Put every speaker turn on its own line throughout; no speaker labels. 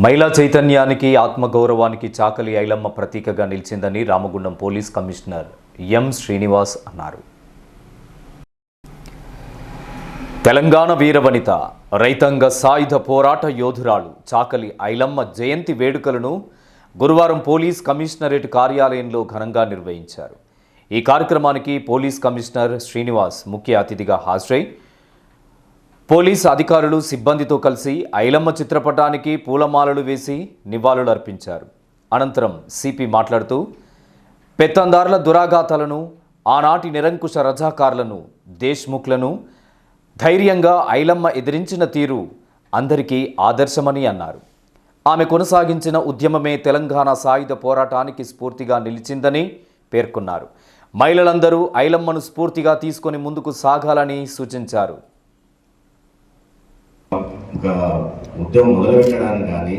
మహిళా చైతన్యానికి ఆత్మగౌరవానికి చాకలి ఐలమ్మ ప్రతీకగా నిలిచిందని Ramagundam police commissioner M Srinivas అన్నారు. తెలంగాణ వీరవనిత రైతాంగ సాయుధ పోరాట యోధురాలు చాకలి ఐలమ్మ జయంతి వేడుకలను గురువారం పోలీస్ కమిషనరేట్ కార్యాలయంలో ఘనంగా నిర్వహించారు. ఈ కార్యక్రమానికి పోలీస్ కమిషనర్ శ్రీనివాస్ ముఖ్య అతిథిగా హాజరై పోలీస్ అధికారులు సిబ్బందితో కలిసి ఐలమ్మ చిత్రపటానికి పూలమాలలు వేసి నివాళులు అర్పించారు అనంతరం సిపి మాట్లాడుతూ పెత్తందారుల దురాఘాతాలను ఆనాటి నిరంకుశ రజాకారులను దేశ్ముఖ్లను ధైర్యంగా ఐలమ్మ ఎదిరించిన తీరు అందరికీ ఆదర్శమని అన్నారు. ఆమె కొనసాగించిన ఉద్యమమే తెలంగాణ సాయుధ పోరాటానికి స్ఫూర్తిగా నిలిచిందని పేర్కొన్నారు. మహిళలందరూ ఐలమ్మను స్ఫూర్తిగా తీసుకొని ముందుకు సాగాలని సూచించారు.
ఒక ఉద్యమం మొదలుపెట్టడానికి కానీ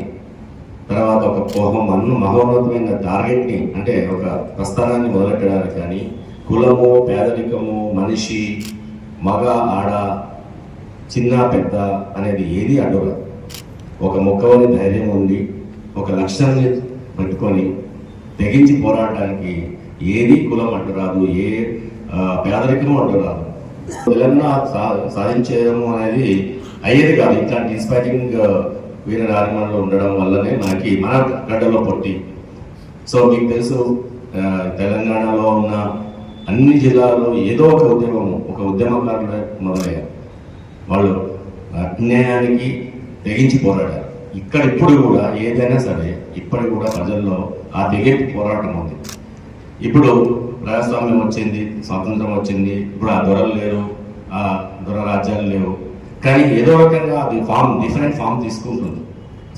తర్వాత ఒక పోహం మన్ను మహోన్నతమైన టార్గెట్ని అంటే ఒక ప్రస్థానాన్ని మొదలెట్టడానికి కానీ కులము పేదరికము మనిషి మగ ఆడ చిన్న పెద్ద అనేది ఏది అడ్డుగా ఒక మొక్కవని ధైర్యం ఉంది ఒక లక్ష్యాన్ని పెట్టుకొని తెగించి పోరాడడానికి ఏది కులం అడ్డురాదు ఏ పేదరికం పేదరికము అడ్డురాదు. తెలంగాణ సా సాధించడము అనేది అయ్యేది కాదు. ఇట్లాంటి డిస్పాచింగ్ uh, వీర రాజమాన్లో ఉండడం వల్లనే మనకి మన గడ్డలో పొట్టి. సో మీకు తెలుసు uh, తెలంగాణలో ఉన్న అన్ని జిల్లాల్లో ఏదో ఒక ఉద్యమం ఒక ఉద్యమకారులు మొదలయ్యారు. వాళ్ళు అన్యాయానికి తెగించి పోరాడారు. ఇక్కడ ఇప్పుడు కూడా ఏదైనా సరే ఇప్పటికి కూడా ప్రజల్లో ఆ తెగింపు పోరాటం ఉంది. ఇప్పుడు ప్రజాస్వామ్యం వచ్చింది స్వాతంత్రం వచ్చింది ఇప్పుడు ఆ దొరలు లేరు ఆ దొర రాజ్యాలు లేవు. కానీ ఏదో రకంగా అది ఫామ్ డిఫరెంట్ ఫామ్ తీసుకుంటుంది.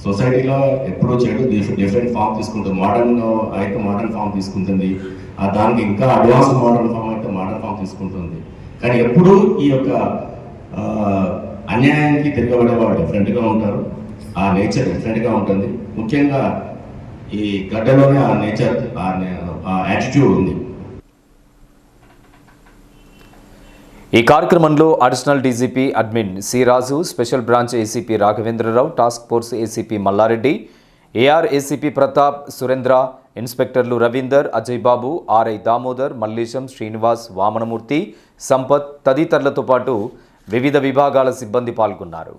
సొసైటీలో ఎప్పుడూ చెడు డిఫరెంట్ ఫామ్ తీసుకుంటుంది. మోడర్న్ అయితే మోడర్న్ ఫామ్ తీసుకుంటుంది. ఆ దానికి ఇంకా అడ్వాన్స్ మోడర్న్ ఫామ్ అయితే మోడర్న్ ఫామ్ తీసుకుంటుంది. కానీ ఎప్పుడూ ఈ యొక్క అన్యాయానికి తిరగబడే వాళ్ళు డిఫరెంట్గా ఉంటారు. ఆ నేచర్ డిఫరెంట్గా ఉంటుంది. ముఖ్యంగా ఈ గడ్డలోనే ఆ నేచర్ ఆ నే- ఆ యాటిట్యూడ్ ఉంది.
ఈ కార్యక్రమంలో additional DGP admin C Raju special branch ACP Raghavendrarao task force ACP Mallareddy AR ACP Pratap Surendra ఇన్స్పెక్టర్లు Ravinder Ajay Babu RI Damodar Mallesham Srinivas Vamanamurthy Sampath తదితరులతో పాటు వివిధ విభాగాల సిబ్బంది పాల్గొన్నారు.